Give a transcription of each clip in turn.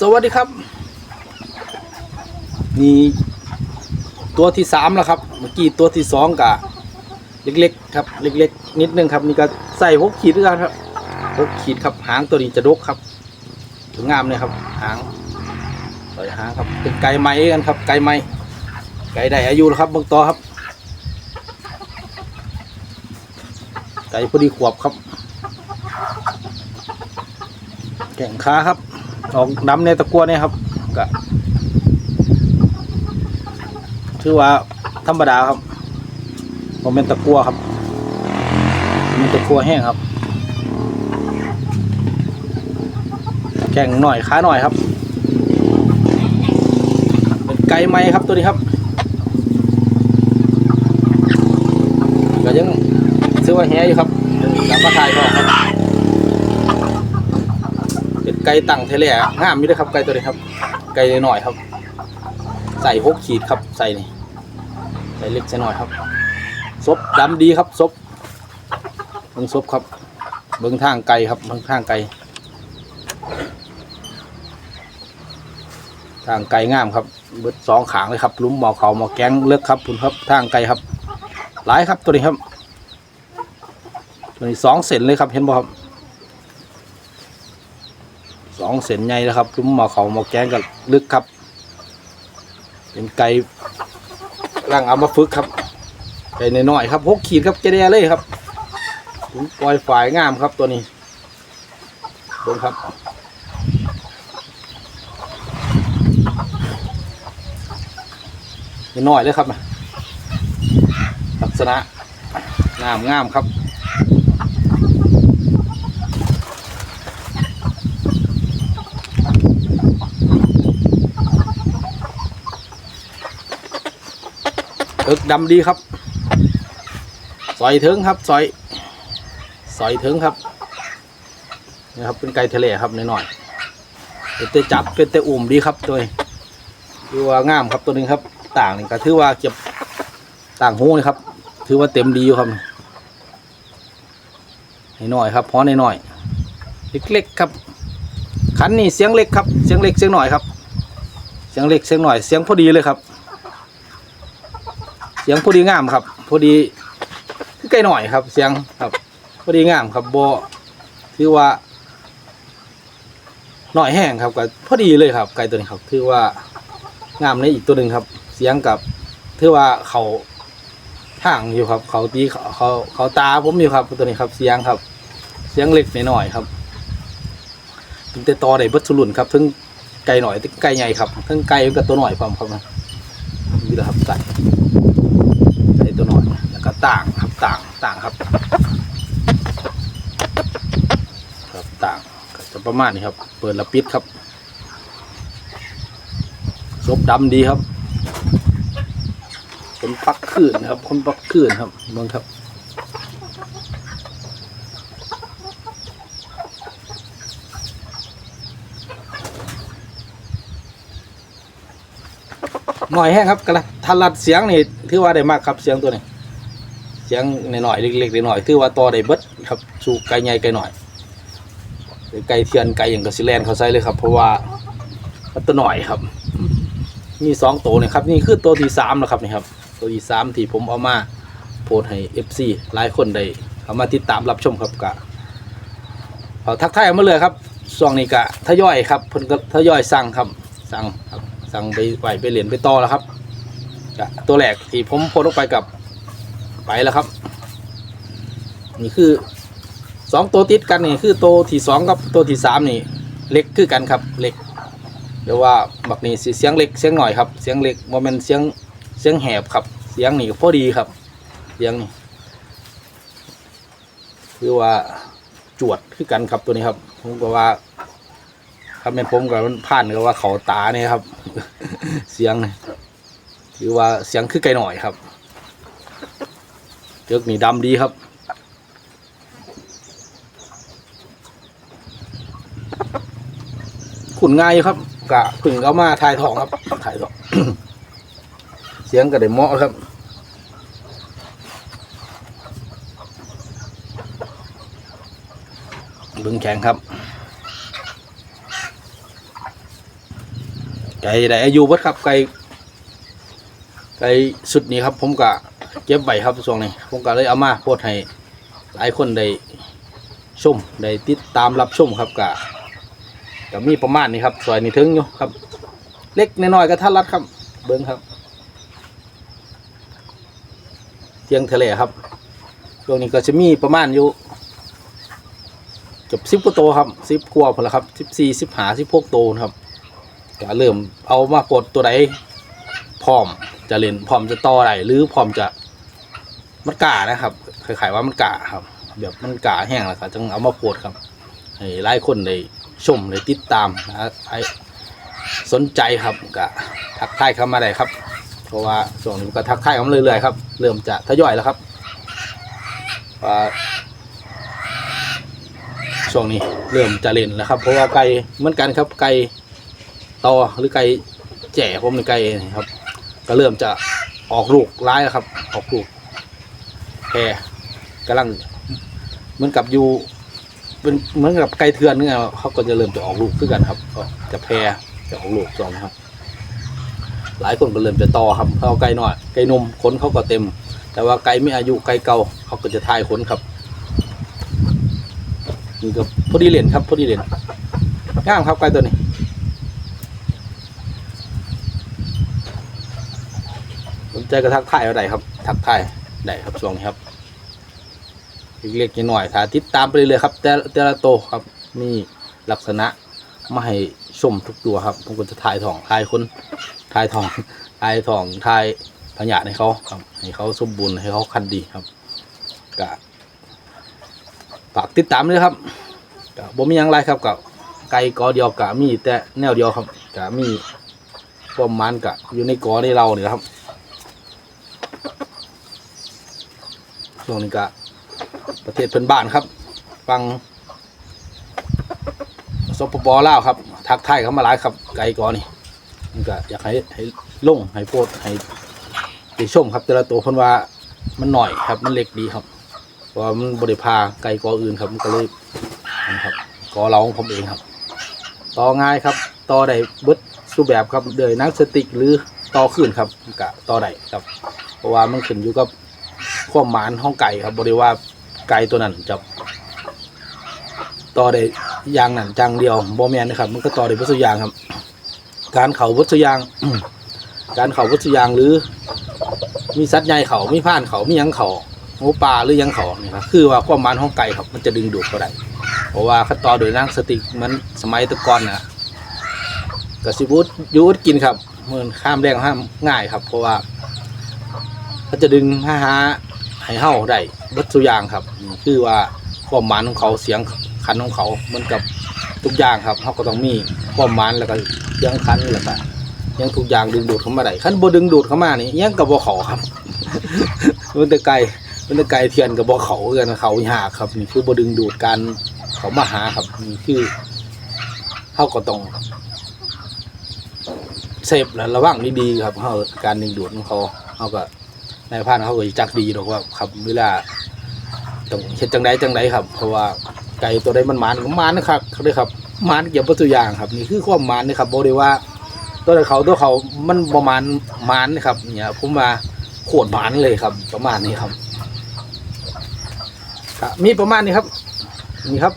สวัสดีครับ นี่ตัวที่สามแล้วครับ เมื่อกี้ตัวที่สองกะเล็กๆครับ เล็กๆ นิดนึงครับ นี่ก็ใส่หกขีดด้วยกันครับหกขีดครับ หางตัวนี้จะดกครับถึงงามเลยครับ หางใส่หางครับ เป็นไก่ไม้กันครับ ไก่ไม้ไก่ได้อายุแล้วครับเบื้องต่อครับ ไก่พอดีขวบครับ แข่งขาครับ ออกดำในตะกัวเนี่ยครับก็ถือว่าธรรมดาครับผมเป็นตะกัวครับเป็นตะกัวแห้งครับแข่งหน่อยขาหน่อยครับ เป็นไก่ไม้ครับตัวนี้ครับก็ยังซื้อว่าแห้อยู่ครับแล้วก็ถ่ายออกครับเป็น ไก่ตั้งเทเลอะงามมีด้วยครับไก่ตัวนี้ครับ ไก่หน่อยครับ ใส่หกขีดครับใส่นี่ใส่เล็กใส่หน่อยครับซบดำดีครับซบเบิ้งซบครับ เบิ้งทางไก่ครับเบิ้งทางไก่ทางไก่งามครับเบิดสองขางเลยครับลุ้มหมอเขาหมอแก๊งเลือกครับคุณครับทางไก่ครับ หลายครับตัวนี้ครับตัวนี้สองเซนเลยครับเห็นบ่ครับ ส องเส้นใหญ่นะครับลุ้มหมาเขาหมาแกงกับลึกครับ เป็นไก่ร่างเอามาฝึกครับไก่น้อยๆครับหกขีดครับเจเดีเลยครับปล่อยฝ่ายงามครับตัวนี้ดูครับน้อยเลยครับลักษณะงามงามครับ เอิกดำดีครับซอยถึงครับซอยซอยถึงครับนี่ครับเป็นไก่ทะเลครับน้อยๆเป็นเตจับเป็นเตอุ่มดีครับตัวนี้ถือว่างามครับตัวนึงครับ ต่างนี่ก็ถือว่าเก็บต่างหูนี่ครับ ถือว่าเต็มดีอยู่ครับน้อยๆครับพอน้อยๆเล็กๆครับขันนี่เสียงเล็กครับเสียงเล็กเสียงหน่อยครับ เสียงเล็กเสียงหน่อยเสียงพอดีเลยครับ สียงพอดีงามครับ พอดีคือไกล้หน่อยครับ เสียงครับ พอดีงามครับโบถือว่าหน่อยแห้งครับก็พอดีเลยครับ ไก่ตัวนี้ครับ ถือว่างามในอีกตัวหนึ่งครับ เสียงกับถือว่าเขาทางอยู่ครับ เขาตีเขาเขาเขาตาผมอยู่ครับตัวนี้ครับ เสียงครับ เสียงเล็กหน่อยครับถึงแต่ตอได้บัดสุรุนครับถึงไก่หน่อยถึงไก่ใหญ่ครับถึงไก่กับตัวหน่อยความครับนี่แหละครับไก่ ใส่ตัวหน่อยแล้วก็ ต่างครับต่างต่างครับ ครับต่างก็จะประมาณนี้ครับ เปิดละปิดครับซบดำดีครับคนปักขื่นครับ คนปักขื่นครับเมืองครับหน่อยแห้งครับกระทันรัดเสียงนี่ถือว่าได้มากครับเสียงตัวนี้ เสียงหน่อยๆเล็กๆหน่อยๆถือว่าต่อได้เบิดครับสู่ไก่ใหญ่ไก่หน่อยไก่เทียนไก่อย่างกับซิแลนเขาใส่เลยครับ เพราะว่ามันตัวหน่อยครับ มีสองตัวนี่ยครับ นี่คือตัวที่สามแล้วครับนี่ครับ ตัวที่สามที่ผมเอามาโพสให้เอฟซีหลายคนได้เอามาติดตามรับชมครับกะเอาทักทายมาเลยครับช่วงนี้กะทยอยครับเพิ่นก็ทยอยสั่งครับสั่งครับสั่งไปไปไปเหรียญไปต่อแล้วครับจะตัวแรกที่ผมโพสลงไปกับ ไปแล้วครับ นี่คือสองตัวติดกันนี่คือตัวที่สองกับตัวที่สามนี่เล็กคือกันครับเล็กเดี๋ยวว่าบักนี่เสียงเล็กเสียงหน่อยครับเสียงเล็กโมเมนเสียงเสียงแหบครับ เสียงนี่พอดีครับ เสียงนี่คือว่าจวดคือกันครับตัวนี้ครับผมก็ว่าครับแม่นผมกับมันผ่านก็ว่าเขาตาเนี่ยครับ เสียงนี่หรือว่าเสียงคือไกลหน่อยครับ เจือกนี่ดำดีครับขุนง่ายครับกะพึ่งเอามาถ่ายทองครับถ่ายทองเสียงก็ได้เหมาะครับบึงแข็งครับไก่ได้อายุเบิดครับไก่ไก่สุดนี้ครับ ผมก็ เก็บไว้ครับช่วงนี้ผมก็เลยเอามาโพสให้หลายคนได้ชมได้ติดตามรับชมครับก็ก็มีประมาณนี้ครับซอยนี้ถึงอยู่ครับ เล็กน้อยๆก็ท่านรัดครับ เบิ้งครับเทียงทะเลครับช่วงนี้ก็จะมีประมาณอยู่เกือบสิบกว่าโตครับสิบกว่าพอละครับสิบสี่สิบหาสิบหกโตครับก็เริ่มเอามากดตัวใดพร้อมจะเล่นพร้อมจะต่ออะไรหรือพร้อมจะ มันกานะครับคล้ายๆว่ามันกาครับ แบบมันกาแห้งแล้วก็จึงเอามาโพดครับให้หลายคนได้ชมได้ติดตามนะใครสนใจครับก็ทักทายเข้ามาได้ครับ เพราะว่าช่วงนี้ก็ทักทายเข้ามาเรื่อยๆครับ เริ่มจะทยอยแล้วครับว่าช่วงนี้เริ่มจะเล่นแล้วครับ เพราะว่าไก่เหมือนกันครับไก่ตอหรือไก่แจ่ผมในไก่ครับ ก็เริ่มจะออกลูกร้ายแล้วครับ ออกลูก กำลังเหมือนกับอยู่เป็นเหมือนกับไก่เถื่อนเนี่ยเขาก็จะเริ่มจะออกลูกขึ้นกันครับก็จะแพรจะออกลูกสองครับ หลายคนก็เริ่มจะต่อครับเขาเอาไก่น้อยไก่นมขนเขาก็เต็ม แต่ว่าไก่ไม่อายุไก่เก่าเขาก็จะทายขนครับนี่ก็พอดีเหรียญครับพอดีเหรียญง่ามครับไก่ตัวนี้สนใจก็ทักทายเอาได้ครับ ทักทายได้ครับช่วงนี้ครับ เล็กๆน้อยๆถ้าติดตามไปเรื่อยๆครับ แต่แต่ละโตวครับมีลักษณะมาให้ชมทุกตัวครับผมก็จะถ่ายทองถ่ายคนถ่ายทองถ่ายทองถ่ายพญาให้เขาครับให้เขาสมบูรณ์ให้เขาคันดีครับก็ฝากติดตามด้วยครับก็บ่มีหยังไรครับกับไก่กอเดียวกะมีแต่แนวเดียวครับกะมีความมันกะอยู่ในกอในเราเนี่ยครับช่วงนี้ก็ ประเทศเพื่อนบ้านครับ ฟังสปปลาวครับ ทักทายเข้ามาหลายครับ ไกลก่อนนี่มันก็อยากให้ให้ลงให้โพดให้ไปชมครับ แต่ละตัวเพิ่นว่ามันหน่อยครับ มันเล็กดีครับเพราะว่ามันบริพาไกลกออื่นครับ มันก็เลยนะครับกอเราของผมเองครับ ต่อง่ายครับ ต่อได้บดสูแบบครับเดยนักสติกหรือต่อขึ้นครับกะต่อได้ครับ เพราะว่ามันขึ้นอยู่กับความหมานห้องไก่ครับบริว่า ไก่ตัวนั้นจะต่อได้ยางนั้นจังเดียวบอแมนนะครับ มันก็ต่อได้วัตถุยางครับ การเข่าวัตถุยาง การเข่าวัตถุยางหรือ มีสัตว์ใหญ่เขามีผ่านเขามียังเขาหมูปลาหรือยังเขานี่ครับคือว่าความมานห้องไก่ครับมันจะดึงดูดเขาได้เพราะว่าขั้นตอนโดยนั่งสติมันสมัยตะกอนนะกสิบุตยูดกินครับเหมือนข้ามแรงข้ามง่ายครับ เพราะว่าเขาจะดึงห้าหา ให้เฮาได้เบัดทุกอย่างครับนี่คือว่าความหมานของเขาเสียงคันของเขาเหมือนกับทุกอย่างครับเขาก็ต้องมีความหมานแล้วก็เสียงคันแล้วก็ยังทุกอย่างดึงดูดเข้ามาได้คันบ่ดึงดูดเข้ามานี่ยังกับบ่เขาครับมันแต่ไกลมันแต่ไกลเทียนกับบ่เขาเกันเขายากครับนี่คือบ่ดึงดูดการเขามาหาครับนี่คือเขาก็ต้องเซฟและระวังดีๆครับเขาการดึงดูดของเขาเขาก็ นายพานเขาก็จักดีหรอกว่าครับเวลาต้องเฮ็ดจังไดจังไดครับ เพราะว่าไก่ตัวใดมันมานมานนะครับเลยครับมานเกี่ยวกับตัวอย่างครับ นี่คือความมานนะครับบ่ได้ว่า ตัวใดเขาตัวเขามันประมาณมานนะครับเนี่ยผมว่าโคตรหมานเลยครับ ประมาณนี้ครับมีประมาณนี้ครับ นี่ครับ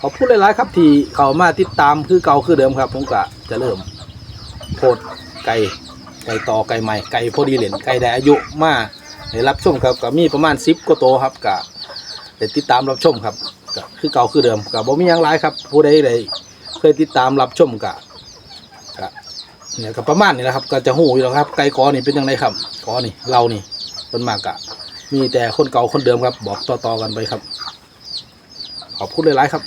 ขอพูดหลายๆครับ ที่เขามาติดตามคือเก่าคือเดิมครับ ผมก็จะเริ่มโพดไก่ ไก่ต่อไก่ใหม่ไก่พอดีเหรียญไก่ได้อายุมากได้รับชมครับก็มีประมาณสิบกว่าโตวครับก็ได้ติดตามรับชมครับก็คือเก่าคือเดิมก็บ่มีหยังหลายครับ ผู้ใดได้เคยติดตามรับชมก็ก็เนี่ยก็ประมาณนี้แหละครับ ก็จะหูอยู่แล้วครับ ไก่กอนี่เป็นยังไงครับกอนี่เรานี่ต้นมากกะมีแต่คนเก่าคนเดิมครับ บอกต่อๆกันไปครับ ขอบคุณหลายๆครับ